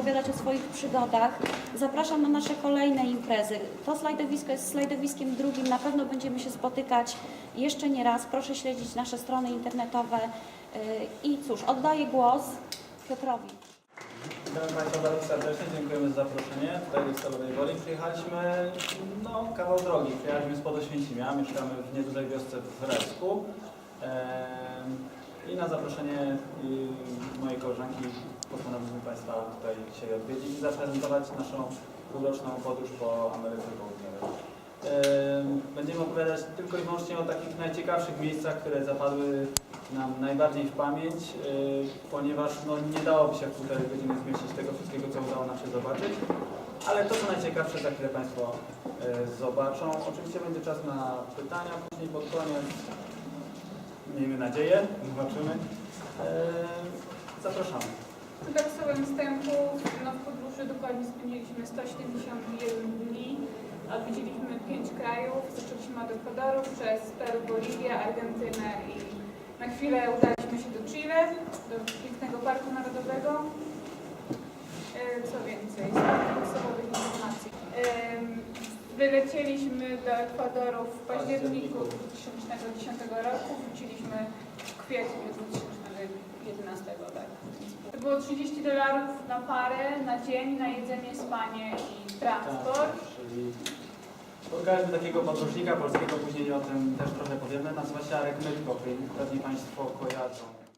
opowiadać o swoich przygodach. Zapraszam na nasze kolejne imprezy. To slajdowisko jest slajdowiskiem drugim. Na pewno będziemy się spotykać jeszcze nie raz. Proszę śledzić nasze strony internetowe. Yy, I cóż, oddaję głos Piotrowi. Witamy Państwa bardzo serdecznie, dziękujemy za zaproszenie. Tutaj do Stalowej Woli przyjechaliśmy, no kawał drogi. Przyjechaliśmy spod Oświęcimia, mieszkamy w niedużej wiosce w Resku. I na zaproszenie y, mojej koleżanki postanowiliśmy Państwa tutaj dzisiaj odwiedzić i zaprezentować naszą półroczną podróż po Ameryce Południowej. Em, Będziemy opowiadać tylko i wyłącznie o takich najciekawszych miejscach, które zapadły nam najbardziej w pamięć, ponieważ no, nie dałoby się w półtorej godziny zmieścić tego wszystkiego, co udało nam się zobaczyć. Ale to, co najciekawsze, za chwilę Państwo zobaczą. Oczywiście będzie czas na pytania, później pod koniec. Miejmy nadzieję, zobaczymy. Zapraszamy. Słowem wstępu, no w podróży dokładnie spędziliśmy 171 dni. Odwiedziliśmy 5 krajów. Zaczęliśmy od Ekwadoru, przez Peru, Boliwię, Argentynę i na chwilę udaliśmy się do Chile, do pięknego parku narodowego. E, Co więcej, z podstawowych informacji. Wylecieliśmy do Ekwadoru w październiku 2010 roku, wróciliśmy w kwietniu 2011, tak. To było 30 dolarów na parę, na dzień, na jedzenie, spanie i transport. Czyli spotkaliśmy takiego podróżnika polskiego, później o tym też trochę powiemy. Nazywa się Arek Mytko, pewnie Państwo kojarzą.